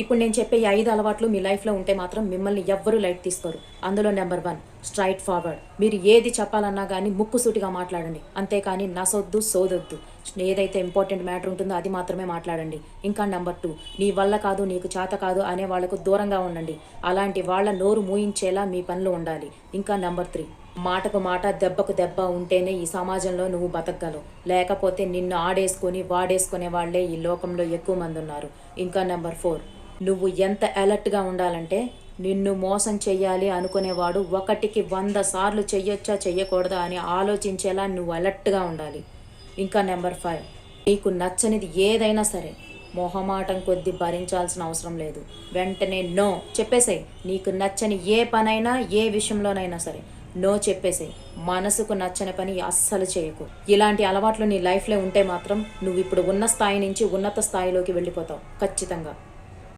ఇప్పుడు నేను చెప్పే ఈ ఐదు అలవాట్లు మీ లైఫ్లో ఉంటే మాత్రం మిమ్మల్ని ఎవ్వరూ లైట్ తీసుకోరు. అందులో నెంబర్ వన్ స్ట్రైట్ ఫార్వర్డ్. మీరు ఏది చెప్పాలన్నా కానీ ముక్కుసూటిగా మాట్లాడండి. అంతేకాని నసొద్దు సోదొద్దు. ఏదైతే ఇంపార్టెంట్ మ్యాటర్ ఉంటుందో అది మాత్రమే మాట్లాడండి. ఇంకా నెంబర్ టూ నీ వల్ల కాదు నీకు చేత కాదు అనే వాళ్ళకు దూరంగా ఉండండి. అలాంటి వాళ్ళ నోరు మూయించేలా మీ పనులు ఉండాలి. ఇంకా నెంబర్ త్రీ మాటకు మాట దెబ్బకు దెబ్బ ఉంటేనే ఈ సమాజంలో నువ్వు బతకగలవు. లేకపోతే నిన్ను ఆడేసుకొని వాడేసుకునే వాళ్ళే ఈ లోకంలో ఎక్కువ మంది ఉన్నారు. ఇంకా నెంబర్ ఫోర్ నువ్వు ఎంత అలర్ట్గా ఉండాలంటే నిన్ను మోసం చెయ్యాలి అనుకునేవాడు ఒకటికి వంద సార్లు చెయ్యొచ్చా చెయ్యకూడదా అని ఆలోచించేలా నువ్వు అలర్ట్గా ఉండాలి. ఇంకా నెంబర్ ఫైవ్ నీకు నచ్చనిది ఏదైనా సరే మొహమాటం కొద్ది భరించాల్సిన అవసరం లేదు. వెంటనే నో చెప్పేసేయ్. నీకు నచ్చని ఏ పనైనా ఏ విషయంలోనైనా సరే నో చెప్పేసేయ్. మనసుకు నచ్చని పని అస్సలు చేయకు. ఇలాంటి అలవాట్లు నీ లైఫ్లో ఉంటే మాత్రం నువ్వు ఇప్పుడు ఉన్న స్థాయి నుంచి ఉన్నత స్థాయిలోకి వెళ్ళిపోతావు. ఖచ్చితంగా.